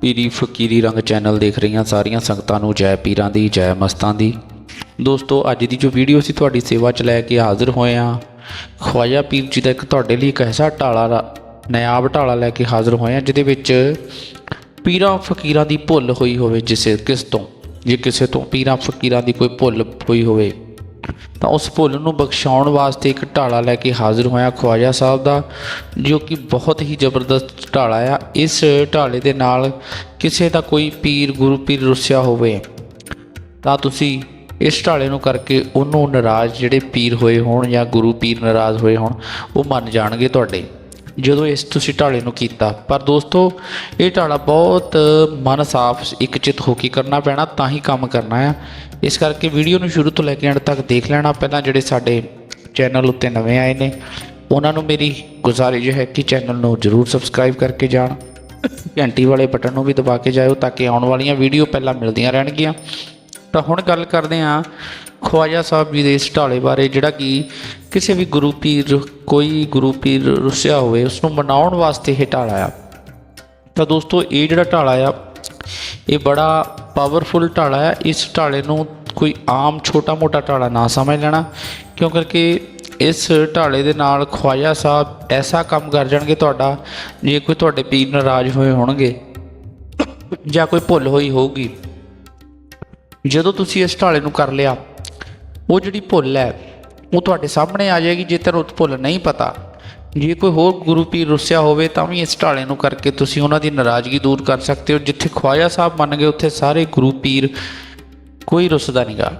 ਪੀਰੀ ਫਕੀਰੀ ਰੰਗ ਚੈਨਲ ਦੇਖ ਰਹੀਆਂ ਸਾਰੀਆਂ ਸੰਗਤਾਂ ਨੂੰ ਜੈ ਪੀਰਾਂ ਦੀ, ਜੈ ਮਸਤਾਂ ਦੀ। ਦੋਸਤੋ, ਅੱਜ ਦੀ ਜੋ ਵੀਡੀਓ ਸੀ ਤੁਹਾਡੀ ਸੇਵਾ 'ਚ ਲੈ ਕੇ ਹਾਜ਼ਰ ਹੋਏ ਹਾਂ ਖਵਾਜਾ ਪੀਰ ਜੀ ਦਾ ਇੱਕ ਤੁਹਾਡੇ ਲਈ ਇੱਕ ਐਸਾ ਢਾਲਾ ਰਾ- ਨਾਇਆਬ ਢਾਲਾ ਲੈ ਕੇ ਹਾਜ਼ਰ ਹੋਏ ਹਾਂ ਜਿਹਦੇ ਵਿੱਚ ਪੀਰਾਂ ਫਕੀਰਾਂ ਦੀ ਭੁੱਲ ਹੋਈ ਹੋਵੇ, ਜਿਸੇ ਕਿਸ ਤੋਂ? ਜੇ ਕਿਸੇ ਤੋਂ ਪੀਰਾਂ ਫਕੀਰਾਂ ਦੀ ਕੋਈ ਭੁੱਲ ਹੋਈ ਹੋਵੇ ਤਾਂ ਉਸ ਭੁੱਲ ਨੂੰ ਬਖਸ਼ਾਉਣ ਵਾਸਤੇ ਇੱਕ ਢਾਲਾ ਲੈ ਕੇ ਹਾਜ਼ਰ ਹੋਇਆ ਖਵਾਜਾ ਸਾਹਿਬ ਦਾ, ਜੋ ਕਿ ਬਹੁਤ ਹੀ ਜ਼ਬਰਦਸਤ ਢਾਲਾ ਆ। ਇਸ ਢਾਲੇ ਦੇ ਨਾਲ ਕਿਸੇ ਦਾ ਕੋਈ ਪੀਰ, ਗੁਰੂ ਪੀਰ ਰੁੱਸਿਆ ਹੋਵੇ, ਤਾਂ ਤੁਸੀਂ ਇਸ ਢਾਲੇ ਨੂੰ ਕਰਕੇ ਉਹਨੂੰ ਨਾਰਾਜ਼ ਜਿਹੜੇ ਪੀਰ ਹੋਏ ਹੋਣ ਜਾਂ ਗੁਰੂ ਪੀਰ ਨਾਰਾਜ਼ ਹੋਏ ਹੋਣ, ਉਹ ਮੰਨ ਜਾਣਗੇ ਤੁਹਾਡੇ। ਜਦੋਂ ਇਸ ਤੁਸੀਂ ਢਾਲੇ ਨੂੰ ਕੀਤਾ। ਪਰ ਦੋਸਤੋ, ਇਹ ਢਾਲਾ ਬਹੁਤ ਮਨ ਸਾਫ਼, ਇੱਕ ਚਿਤ ਹੋ ਕੇ ਕਰਨਾ ਪੈਣਾ, ਤਾਂ ਹੀ ਕੰਮ ਕਰਨਾ ਆ। ਇਸ ਕਰਕੇ ਵੀਡੀਓ ਨੂੰ ਸ਼ੁਰੂ ਤੋਂ ਲੈ ਕੇ ਅੰਤ ਤੱਕ ਦੇਖ ਲੈਣਾ। ਪਹਿਲਾਂ ਜਿਹੜੇ ਸਾਡੇ ਚੈਨਲ ਉੱਤੇ ਨਵੇਂ ਆਏ ਨੇ, ਉਹਨਾਂ ਨੂੰ ਮੇਰੀ ਗੁਜ਼ਾਰਿਸ਼ ਹੈ ਕਿ ਚੈਨਲ ਨੂੰ ਜਰੂਰ ਸਬਸਕ੍ਰਾਈਬ ਕਰਕੇ ਜਾਣ। ਘੰਟੀ ਵਾਲੇ ਬਟਨ ਨੂੰ ਵੀ ਦਬਾ ਕੇ ਜਾਇਓ ਤਾਂ ਕਿ ਆਉਣ ਵਾਲੀਆਂ ਵੀਡੀਓ ਪਹਿਲਾਂ ਮਿਲਦੀਆਂ ਰਹਿਣਗੀਆਂ। ਤਾਂ ਹੁਣ ਗੱਲ ਕਰਦੇ ਹਾਂ ਖਵਾਜਾ ਸਾਹਿਬ ਜੀ ਦੇ ਇਸ ਢਾਲੇ ਬਾਰੇ, ਜਿਹੜਾ ਕਿ ਕਿਸੇ ਵੀ ਗੁਰੂ ਪੀਰ, ਕੋਈ ਗੁਰੂ ਪੀਰ ਰੁੱਸਿਆ ਹੋਵੇ ਉਸ ਨੂੰ ਮਨਾਉਣ ਵਾਸਤੇ ਇਹ ਢਾਲਾ ਆ ਤਾਂ ਦੋਸਤੋ, ਇਹ ਜਿਹੜਾ ਢਾਲਾ ਆ ਇਹ ਬੜਾ ਪਾਵਰਫੁਲ ਢਾਲਾ ਆ ਇਸ ਢਾਲੇ ਨੂੰ ਕੋਈ ਆਮ ਛੋਟਾ-ਮੋਟਾ ਢਾਲਾ ਨਾ ਸਮਝ ਲੈਣਾ, ਕਿਉਂ ਕਰਕੇ ਇਸ ਢਾਲੇ ਦੇ ਨਾਲ ਖਵਾਜਾ ਸਾਹਿਬ ਐਸਾ ਕੰਮ ਕਰ ਜਾਣਗੇ ਤੁਹਾਡਾ, ਜੇ ਕੋਈ ਤੁਹਾਡੇ ਪੀਰ ਨਾਰਾਜ਼ ਹੋਏ ਹੋਣਗੇ, ਜਾਂ ਕੋਈ ਭੁੱਲ ਹੋਈ ਹੋਊਗੀ। ਜਦੋਂ ਤੁਸੀਂ ਇਸ ਢਾਲੇ ਨੂੰ ਕਰ ਲਿਆ, ਉਹ ਜਿਹੜੀ ਭੁੱਲ ਹੈ ਉਹ ਤੁਹਾਡੇ ਸਾਹਮਣੇ ਆ ਜਾਏਗੀ, ਜੇ ਤੈਨੂੰ ਭੁੱਲ ਨਹੀਂ ਪਤਾ। ਜੇ ਕੋਈ ਹੋਰ ਗੁਰੂ ਪੀਰ ਰੁੱਸਿਆ ਹੋਵੇ ਤਾਂ ਵੀ ਇਸ ਢਾਲੇ ਨੂੰ ਕਰਕੇ ਤੁਸੀਂ ਉਹਨਾਂ ਦੀ ਨਾਰਾਜ਼ਗੀ ਦੂਰ ਕਰ ਸਕਦੇ ਹੋ। ਜਿੱਥੇ ਖਵਾਜਾ ਸਾਹਿਬ ਮੰਨ ਗਏ, ਉੱਥੇ ਸਾਰੇ ਗੁਰੂ ਪੀਰ ਕੋਈ ਰੁੱਸਦਾ ਨਹੀਂਗਾ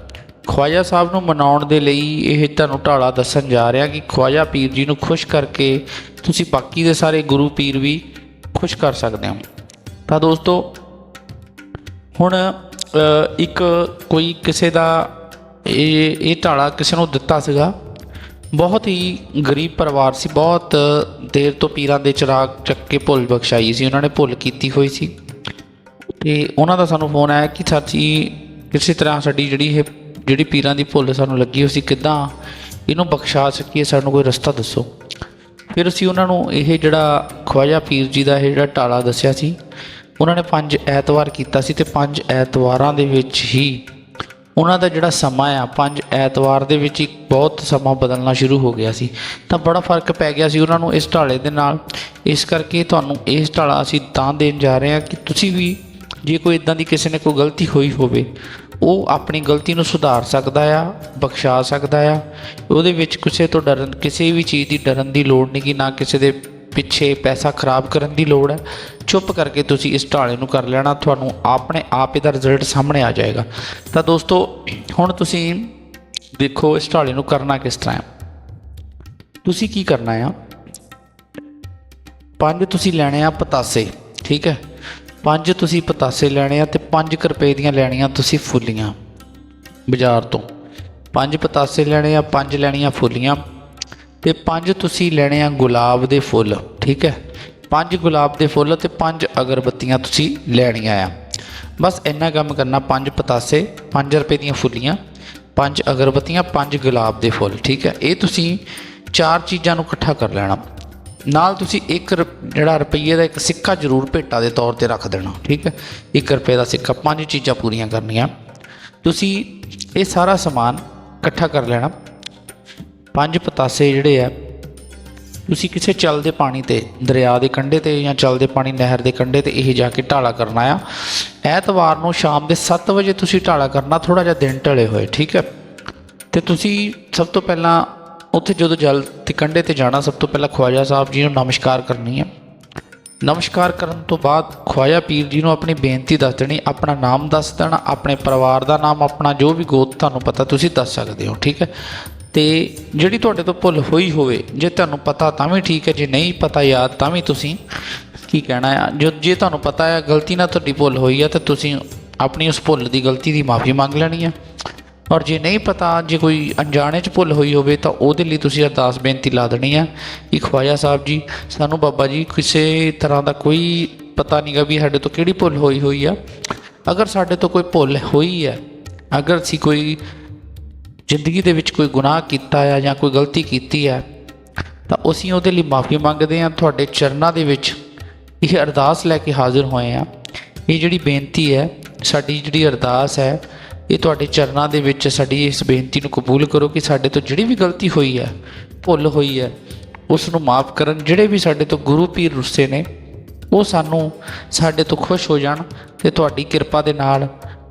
ਖਵਾਜਾ ਸਾਹਿਬ ਨੂੰ ਮਨਾਉਣ ਦੇ ਲਈ ਇਹ ਤੁਹਾਨੂੰ ਢਾਲਾ ਦੱਸਣ ਜਾ ਰਿਹਾ ਕਿ ਖਵਾਜਾ ਪੀਰ ਜੀ ਨੂੰ ਖੁਸ਼ ਕਰਕੇ ਤੁਸੀਂ ਬਾਕੀ ਦੇ ਸਾਰੇ ਗੁਰੂ ਪੀਰ ਵੀ ਖੁਸ਼ ਕਰ ਸਕਦੇ ਹੋ। ਤਾਂ ਦੋਸਤੋ, ਹੁਣ ਇੱਕ ਕੋਈ ਕਿਸੇ ਦਾ ਇਹ ਇਹ ਢਾਲਾ ਕਿਸੇ ਨੂੰ ਦਿੱਤਾ ਸੀਗਾ। ਬਹੁਤ ਹੀ ਗਰੀਬ ਪਰਿਵਾਰ ਸੀ। ਬਹੁਤ ਦੇਰ ਤੋਂ ਪੀਰਾਂ ਦੇ ਚਿਰਾਗ ਚੱਕ ਕੇ ਭੁੱਲ ਬਖਸ਼ਾਈ ਸੀ। ਉਹਨਾਂ ਨੇ ਭੁੱਲ ਕੀਤੀ ਹੋਈ ਸੀ। ਤੇ ਉਹਨਾਂ ਦਾ ਸਾਨੂੰ ਫੋਨ ਆਇਆ ਕਿ ਸਾਡੀ ਕਿਸੇ ਤਰ੍ਹਾਂ ਸਾਡੀ ਜਿਹੜੀ ਇਹ, ਜਿਹੜੀ ਪੀਰਾਂ ਦੀ ਭੁੱਲ ਸਾਨੂੰ ਲੱਗੀ ਹੋਈ ਸੀ, ਕਿਦਾਂ ਇਹਨੂੰ ਬਖਸ਼ਾ ਸਕੀਏ, ਸਾਨੂੰ ਕੋਈ ਰਸਤਾ ਦੱਸੋ। ਫਿਰ ਅਸੀਂ ਉਹਨਾਂ ਨੂੰ ਇਹ ਜਿਹੜਾ ਖਵਾਜਾ ਪੀਰ ਜੀ ਦਾ ਇਹ ਜਿਹੜਾ ਟਾਲਾ ਦੱਸਿਆ ਸੀ, ਉਹਨਾਂ ਨੇ ਪੰਜ ਐਤਵਾਰ ਕੀਤਾ ਸੀ ਤੇ ਪੰਜ ਐਤਵਾਰਾਂ ਦੇ ਵਿੱਚ ਹੀ ਉਹਨਾਂ ਦਾ ਜਿਹੜਾ ਸਮਾਂ ਆ, ਪੰਜ ਐਤਵਾਰ ਦੇ ਵਿੱਚ ਹੀ ਬਹੁਤ ਸਮਾਂ ਬਦਲਣਾ ਸ਼ੁਰੂ ਹੋ ਗਿਆ ਸੀ। ਤਾਂ ਬੜਾ ਫ਼ਰਕ ਪੈ ਗਿਆ ਸੀ ਉਹਨਾਂ ਨੂੰ ਇਸ ਢਾਲੇ ਦੇ ਨਾਲ। ਇਸ ਕਰਕੇ ਤੁਹਾਨੂੰ ਇਸ ਢਾਲਾ ਅਸੀਂ ਤਾਂ ਦੇਣ ਜਾ ਰਹੇ ਹਾਂ ਕਿ ਤੁਸੀਂ ਵੀ ਜੇ ਕੋਈ ਇਦਾਂ ਦੀ ਕਿਸੇ ਨੇ ਕੋਈ ਗਲਤੀ ਹੋਈ ਹੋਵੇ, ਉਹ ਆਪਣੀ ਗਲਤੀ ਨੂੰ ਸੁਧਾਰ ਸਕਦਾ ਆ, ਬਖਸ਼ਾ ਸਕਦਾ ਆ। ਉਹਦੇ ਵਿੱਚ ਕਿਸੇ ਤੋਂ ਡਰਨ, ਕਿਸੇ ਵੀ ਚੀਜ਼ ਦੀ ਡਰਨ ਦੀ ਲੋੜ ਨਹੀਂ ਕਿ ਨਾ ਕਿਸੇ ਦੇ ਪਿੱਛੇ ਪੈਸਾ ਖਰਾਬ ਕਰਨ ਦੀ ਲੋੜ ਹੈ, ਚੁੱਪ ਕਰਕੇ ਤੁਸੀਂ ਇਸ ਢਾਲੇ ਨੂੰ ਕਰ ਲੈਣਾ, ਤੁਹਾਨੂੰ ਆਪਣੇ ਆਪ ਇਹਦਾ ਰਿਜ਼ਲਟ ਸਾਹਮਣੇ ਆ ਜਾਏਗਾ। ਤਾਂ ਦੋਸਤੋ, ਹੁਣ ਤੁਸੀਂ ਦੇਖੋ ਇਸ ਢਾਲੇ ਨੂੰ ਕਰਨਾ ਕਿਸ ਤਰ੍ਹਾਂ ਹੈ। ਤੁਸੀਂ ਕੀ ਕਰਨਾ ਆ? ਪੰਜ ਤੁਸੀਂ ਲੈਣੇ ਆ ਪਤਾਸੇ, ਠੀਕ ਹੈ? ਪੰਜ ਤੁਸੀਂ ਪਤਾਸੇ ਲੈਣੇ ਆ ਤੇ 5 ਰੁਪਏ ਦੀਆਂ ਲੈਣੀਆਂ ਤੁਸੀਂ ਫੁੱਲੀਆਂ, ਬਾਜ਼ਾਰ ਤੋਂ। ਪੰਜ ਪਤਾਸੇ ਲੈਣੇ ਆ, ਪੰਜ ਲੈਣੀਆਂ ਫੁੱਲੀਆਂ। ਤੇ ਪੰਜ ਤੁਸੀਂ ਲੈਣੇ ਆ ਗੁਲਾਬ ਦੇ ਫੁੱਲ, ਠੀਕ ਹੈ? ਪੰਜ ਗੁਲਾਬ ਦੇ ਫੁੱਲ ਤੇ ਪੰਜ ਅਗਰਬੱਤੀਆਂ ਤੁਸੀਂ ਲੈਣੀਆਂ ਆ। ਬਸ ਇੰਨਾ ਕੰਮ ਕਰਨਾ, ਪੰਜ ਪਤਾਸੇ 5 ਰੁਪਏ ਦੀਆਂ ਫੁੱਲੀਆਂ, ਪੰਜ ਅਗਰਬੱਤੀਆਂ, ਪੰਜ ਗੁਲਾਬ ਦੇ ਫੁੱਲ, ਠੀਕ ਹੈ? ਇਹ ਤੁਸੀਂ ਚਾਰ ਚੀਜ਼ਾਂ ਨੂੰ ਇਕੱਠਾ ਕਰ ਲੈਣਾ। ਨਾਲ ਤੁਸੀਂ 1 ਜਿਹੜਾ ਰੁਪਈਏ ਦਾ ਇੱਕ ਸਿੱਕਾ ਜ਼ਰੂਰ ਭੇਟਾ ਦੇ ਤੌਰ ਤੇ ਰੱਖ ਦੇਣਾ, ਠੀਕ ਹੈ? 1 ਰੁਪਏ ਦਾ ਸਿੱਕਾ, ਪੰਜ ਚੀਜ਼ਾਂ ਪੂਰੀਆਂ ਕਰਨੀਆਂ। ਤੁਸੀਂ ਇਹ ਸਾਰਾ ਸਮਾਨ ਇਕੱਠਾ ਕਰ ਲੈਣਾ। ਪੰਜ ਪਤਾਸੇ ਜਿਹੜੇ ਆ, ਤੁਸੀਂ ਕਿਸੇ ਚੱਲਦੇ ਪਾਣੀ ਤੇ, ਦਰਿਆ ਦੇ ਕੰਢੇ ਤੇ ਜਾਂ ਚੱਲਦੇ ਪਾਣੀ ਨਹਿਰ ਦੇ ਕੰਢੇ ਤੇ ਇਹ ਜਾ ਕੇ ਢਾਲਾ ਕਰਨਾ ਆ। ਐਤਵਾਰ ਨੂੰ ਸ਼ਾਮ ਦੇ 7 ਵਜੇ ਤੁਸੀਂ ਢਾਲਾ ਕਰਨਾ ਥੋੜਾ ਜਿਹਾ ਦਿਨ ਢਲੇ ਹੋਏ, ਠੀਕ ਹੈ? ਤੇ ਤੁਸੀਂ ਸਭ ਤੋਂ ਪਹਿਲਾਂ ਉੱਥੇ ਜਦੋਂ ਜਲ ਤੇ ਕੰਢੇ ਤੇ ਜਾਣਾ, ਸਭ ਤੋਂ ਪਹਿਲਾਂ ਖਵਾਜਾ ਸਾਹਿਬ ਜੀ ਨੂੰ ਨਮਸਕਾਰ ਕਰਨੀ ਹੈ ਨਮਸਕਾਰ ਕਰਨ ਤੋਂ ਬਾਅਦ ਖਵਾਜਾ ਪੀਰ ਜੀ ਨੂੰ ਆਪਣੀ ਬੇਨਤੀ ਦੱਸ ਦੇਣੀ, ਆਪਣਾ ਨਾਮ ਦੱਸ ਦੇਣਾ, ਆਪਣੇ ਪਰਿਵਾਰ ਦਾ ਨਾਮ, ਆਪਣਾ ਜੋ ਵੀ ਗੋਤ ਤੁਹਾਨੂੰ ਪਤਾ, ਤੁਸੀਂ ਦੱਸ ਸਕਦੇ ਹੋ, ਠੀਕ ਹੈ? ਤੇ ਜਿਹੜੀ ਤੁਹਾਡੇ ਤੋਂ ਭੁੱਲ ਹੋਈ ਹੋਵੇ, ਜੇ ਤੁਹਾਨੂੰ ਪਤਾ ਤਾਂ ਵੀ ਠੀਕ ਹੈ, ਜੇ ਨਹੀਂ ਪਤਾ ਯਾਦ ਤਾਂ ਵੀ ਤੁਸੀਂ ਕੀ ਕਹਿਣਾ ਆ? ਜੋ, ਜੇ ਤੁਹਾਨੂੰ ਪਤਾ ਹੈ ਗਲਤੀ ਨਾਲ ਤੁਹਾਡੀ ਭੁੱਲ ਹੋਈ ਹੈ ਤਾਂ ਤੁਸੀਂ ਆਪਣੀ ਉਸ ਭੁੱਲ ਦੀ ਗਲਤੀ ਦੀ ਮਾਫੀ ਮੰਗ ਲੈਣੀ ਹੈ ਔਰ ਜੇ ਨਹੀਂ ਪਤਾ, ਜੇ ਕੋਈ ਅਣਜਾਣੇ ਚ ਭੁੱਲ ਹੋਈ ਹੋਵੇ, ਤਾਂ ਉਹਦੇ ਲਈ ਤੁਸੀਂ ਅਰਦਾਸ ਬੇਨਤੀ ਲਾ ਦੇਣੀ ਹੈ ਕਿ ਖਵਾਜਾ ਸਾਹਿਬ ਜੀ, ਸਾਨੂੰ ਬਾਬਾ ਜੀ ਕਿਸੇ ਤਰ੍ਹਾਂ ਦਾ ਕੋਈ ਪਤਾ ਨਹੀਂਗਾ ਵੀ ਸਾਡੇ ਤੋਂ ਕਿਹੜੀ ਭੁੱਲ ਹੋਈ ਹੋਈ ਆ। ਅਗਰ ਸਾਡੇ ਤੋਂ ਕੋਈ ਭੁੱਲ ਹੋਈ ਹੈ, ਅਗਰ ਅਸੀਂ ਕੋਈ ਜ਼ਿੰਦਗੀ ਦੇ ਵਿੱਚ ਕੋਈ ਗੁਨਾਹ ਕੀਤਾ ਆ ਜਾਂ ਕੋਈ ਗਲਤੀ ਕੀਤੀ ਹੈ ਤਾਂ ਅਸੀਂ ਉਹਦੇ ਲਈ ਮਾਫੀ ਮੰਗਦੇ ਹਾਂ। ਤੁਹਾਡੇ ਚਰਨਾਂ ਦੇ ਵਿੱਚ ਇਹ ਅਰਦਾਸ ਲੈ ਕੇ ਹਾਜ਼ਰ ਹੋਏ ਹਾਂ। ਇਹ ਜਿਹੜੀ ਬੇਨਤੀ ਹੈ, ਸਾਡੀ ਜਿਹੜੀ ਅਰਦਾਸ ਹੈ, ਇਹ ਤੁਹਾਡੇ ਚਰਨਾਂ ਦੇ ਵਿੱਚ ਸਾਡੀ ਇਸ ਬੇਨਤੀ ਨੂੰ ਕਬੂਲ ਕਰੋ ਕਿ ਸਾਡੇ ਤੋਂ ਜਿਹੜੀ ਵੀ ਗਲਤੀ ਹੋਈ ਹੈ, ਭੁੱਲ ਹੋਈ ਹੈ, ਉਸ ਨੂੰ ਮਾਫ ਕਰਨ। ਜਿਹੜੇ ਵੀ ਸਾਡੇ ਤੋਂ ਗੁਰੂ ਪੀਰ ਰੁੱਸੇ ਨੇ, ਉਹ ਸਾਨੂੰ ਸਾਡੇ ਤੋਂ ਖੁਸ਼ ਹੋ ਜਾਣ ਤੇ ਤੁਹਾਡੀ ਕਿਰਪਾ ਦੇ ਨਾਲ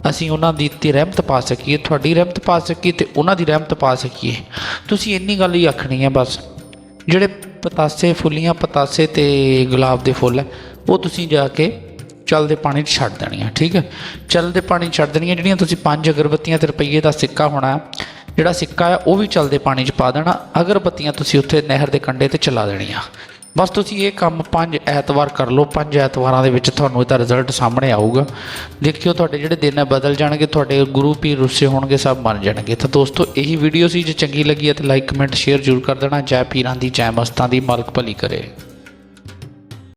ਅਸੀਂ ਉਹਨਾਂ ਦੀ ਤੇ ਰਹਿਮਤ ਪਾ ਸਕੀਏ, ਤੁਹਾਡੀ ਰਹਿਮਤ ਪਾ ਸਕੀਏ ਤੇ ਉਹਨਾਂ ਦੀ ਰਹਿਮਤ ਪਾ ਸਕੀਏ। ਤੁਸੀਂ ਇੰਨੀ ਗੱਲ ਹੀ ਆਖਣੀ ਹੈ ਬਸ। ਜਿਹੜੇ ਪਤਾਸੇ ਫੁੱਲੀਆਂ, ਪਤਾਸੇ ਤੇ ਗੁਲਾਬ ਦੇ ਫੁੱਲ ਉਹ ਤੁਸੀਂ ਜਾ ਕੇ ਚੱਲਦੇ ਪਾਣੀ 'ਚ ਛੱਡ ਦੇਣੀਆਂ ਠੀਕ ਹੈ? ਚੱਲਦੇ ਪਾਣੀ ਛੱਡ ਦੇਣੀਆਂ ਜਿਹੜੀਆਂ ਤੁਸੀਂ ਪੰਜ ਅਗਰਬੱਤੀਆਂ ਤੇ ਰੁਪਈਏ ਦਾ ਸਿੱਕਾ ਹੋਣਾ ਜਿਹੜਾ ਸਿੱਕਾ ਹੈ, ਉਹ ਵੀ ਚੱਲਦੇ ਪਾਣੀ 'ਚ ਪਾ ਦੇਣਾ। ਅਗਰਬੱਤੀਆਂ ਤੁਸੀਂ ਉੱਥੇ ਨਹਿਰ ਦੇ ਕੰਢੇ ਤੇ ਚਲਾ ਦੇਣੀਆਂ। ਬਸ ਤੁਸੀਂ ਇਹ ਕੰਮ ਪੰਜ ਐਤਵਾਰ ਕਰ ਲਓ, ਪੰਜ ਐਤਵਾਰਾਂ ਦੇ ਵਿੱਚ ਤੁਹਾਨੂੰ ਇਹਦਾ ਰਿਜ਼ਲਟ ਸਾਹਮਣੇ ਆਊਗਾ। ਦੇਖਿਓ ਤੁਹਾਡੇ ਜਿਹੜੇ ਦਿਨ ਹੈ ਬਦਲ ਜਾਣਗੇ, ਤੁਹਾਡੇ ਗੁਰੂ, ਪੀਰ, ਰੁੱਸੇ ਹੋਣਗੇ, ਸਭ ਮੰਨ ਜਾਣਗੇ। ਤਾਂ ਦੋਸਤੋ, ਇਹੀ ਵੀਡੀਓ ਸੀ ਜੇ ਚੰਗੀ ਲੱਗੀ ਹੈ ਤਾਂ ਲਾਈਕ ਕਮੈਂਟ ਸ਼ੇਅਰ ਜ਼ਰੂਰ ਕਰ ਦੇਣਾ। ਜੈ ਪੀਰਾਂ ਦੀ, ਜੈ ਮਸਤਾਂ ਦੀ, ਮਾਲਕ ਭਲੀ ਕਰੇ।